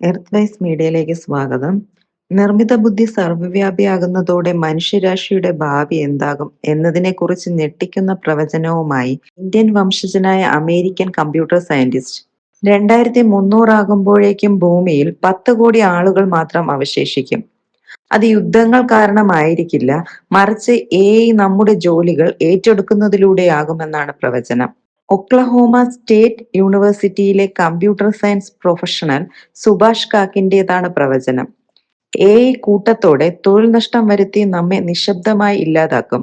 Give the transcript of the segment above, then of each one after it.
Earth vice മീഡിയയിലേക്ക് സ്വാഗതം. നിർമ്മിത ബുദ്ധി സർവവ്യാപിയാകുന്നതോടെ മനുഷ്യരാശിയുടെ ഭാവി എന്താകും എന്നതിനെക്കുറിച്ച് ഞെട്ടിക്കുന്ന പ്രവചനവുമായി ഇന്ത്യൻ വംശജനായ അമേരിക്കൻ കമ്പ്യൂട്ടർ സയന്റിസ്റ്റ്. രണ്ടായിരത്തി മുന്നൂറാകുമ്പോഴേക്കും ഭൂമിയിൽ പത്ത് കോടി ആളുകൾ മാത്രം അവശേഷിക്കും. അത് യുദ്ധങ്ങൾ കാരണമായിരിക്കില്ല മറിച്ച് എ നമ്മുടെ ജോലികൾ ഏറ്റെടുക്കുന്നതിലൂടെയാകുമെന്നാണ് പ്രവചനം. ഒക്ലഹോമ സ്റ്റേറ്റ് യൂണിവേഴ്സിറ്റിയിലെ കമ്പ്യൂട്ടർ സയൻസ് പ്രൊഫഷണൽ സുഭാഷ് കാക്കിന്റെതാണ് പ്രവചനം. എ കൂട്ടത്തോടെ തൊഴിൽ നഷ്ടം വരുത്തി നമ്മെ നിശബ്ദമായി ഇല്ലാതാക്കും.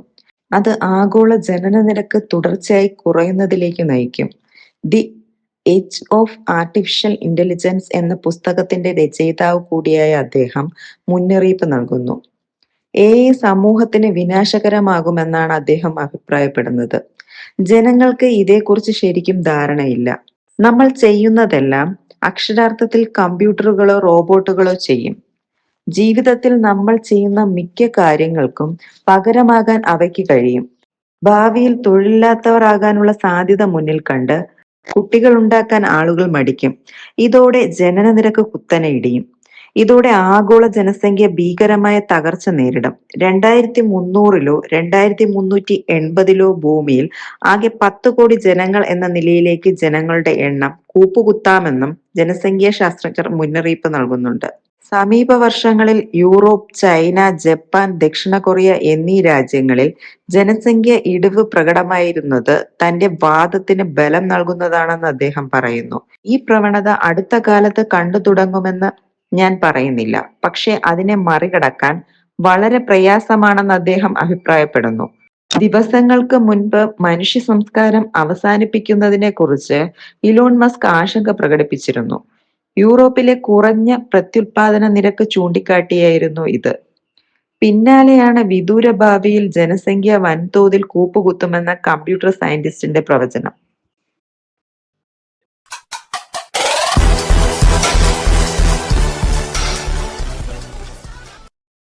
അത് ആഗോള ജനന നിരക്ക് തുടർച്ചയായി കുറയുന്നതിലേക്ക് നയിക്കും. The age of artificial intelligence എന്ന പുസ്തകത്തിന്റെ രചയിതാവ് കൂടിയായ അദ്ദേഹം മുന്നറിയിപ്പ് നൽകുന്നു. എ സമൂഹത്തിന് വിനാശകരമാകുമെന്നാണ് അദ്ദേഹം അഭിപ്രായപ്പെടുന്നത്. ജനങ്ങൾക്ക് ഇതേക്കുറിച്ച് ശരിക്കും ധാരണയില്ല. നമ്മൾ ചെയ്യുന്നതെല്ലാം അക്ഷരാർത്ഥത്തിൽ കമ്പ്യൂട്ടറുകളോ റോബോട്ടുകളോ ചെയ്യും. ജീവിതത്തിൽ നമ്മൾ ചെയ്യുന്ന മിക്ക കാര്യങ്ങൾക്കും പകരമാകാൻ അവയ്ക്ക് കഴിയും. ഭാവിയിൽ തൊഴിലില്ലാത്തവരാകാനുള്ള സാധ്യത മുന്നിൽ കണ്ട് കുട്ടികൾ ഉണ്ടാക്കാൻ ആളുകൾ മടിക്കും. ഇതോടെ ജനന നിരക്ക് കുത്തനെ ഇടിയും. ഇതോടെ ആഗോള ജനസംഖ്യ ഭീകരമായ തകർച്ച നേരിടും. രണ്ടായിരത്തി മുന്നൂറിലോ രണ്ടായിരത്തി മുന്നൂറ്റി എൺപതിലോ ഭൂമിയിൽ ആകെ പത്ത് കോടി ജനങ്ങൾ എന്ന നിലയിലേക്ക് ജനങ്ങളുടെ എണ്ണം കൂപ്പുകുത്താമെന്നും ജനസംഖ്യാ ശാസ്ത്രജ്ഞർ മുന്നറിയിപ്പ് നൽകുന്നുണ്ട്. സമീപ വർഷങ്ങളിൽ യൂറോപ്പ് ചൈന ജപ്പാൻ ദക്ഷിണ കൊറിയ എന്നീ രാജ്യങ്ങളിൽ ജനസംഖ്യ ഇടിവ് പ്രകടമായിരുന്നത് തന്റെ വാദത്തിന് ബലം നൽകുന്നതാണെന്ന് അദ്ദേഹം പറയുന്നു. ഈ പ്രവണത അടുത്ത കാലത്ത് കണ്ടു തുടങ്ങുമെന്ന് ഞാൻ പറയുന്നില്ല. പക്ഷെ അതിനെ മറികടക്കാൻ വളരെ പ്രയാസമാണെന്ന് അദ്ദേഹം അഭിപ്രായപ്പെടുന്നു. ദിവസങ്ങൾക്ക് മുൻപ് മനുഷ്യ സംസ്കാരം അവസാനിപ്പിക്കുന്നതിനെ കുറിച്ച് ഇലോൺ മസ്ക് ആശങ്ക പ്രകടിപ്പിച്ചിരുന്നു. യൂറോപ്പിലെ കുറഞ്ഞ പ്രത്യുൽപാദന നിരക്ക് ചൂണ്ടിക്കാട്ടിയായിരുന്നു ഇത്. പിന്നാലെയാണ് വിദൂര ഭാവിയിൽ ജനസംഖ്യ വൻതോതിൽ കൂപ്പുകുത്തുമെന്ന കമ്പ്യൂട്ടർ സയന്റിസ്റ്റിന്റെ പ്രവചനം.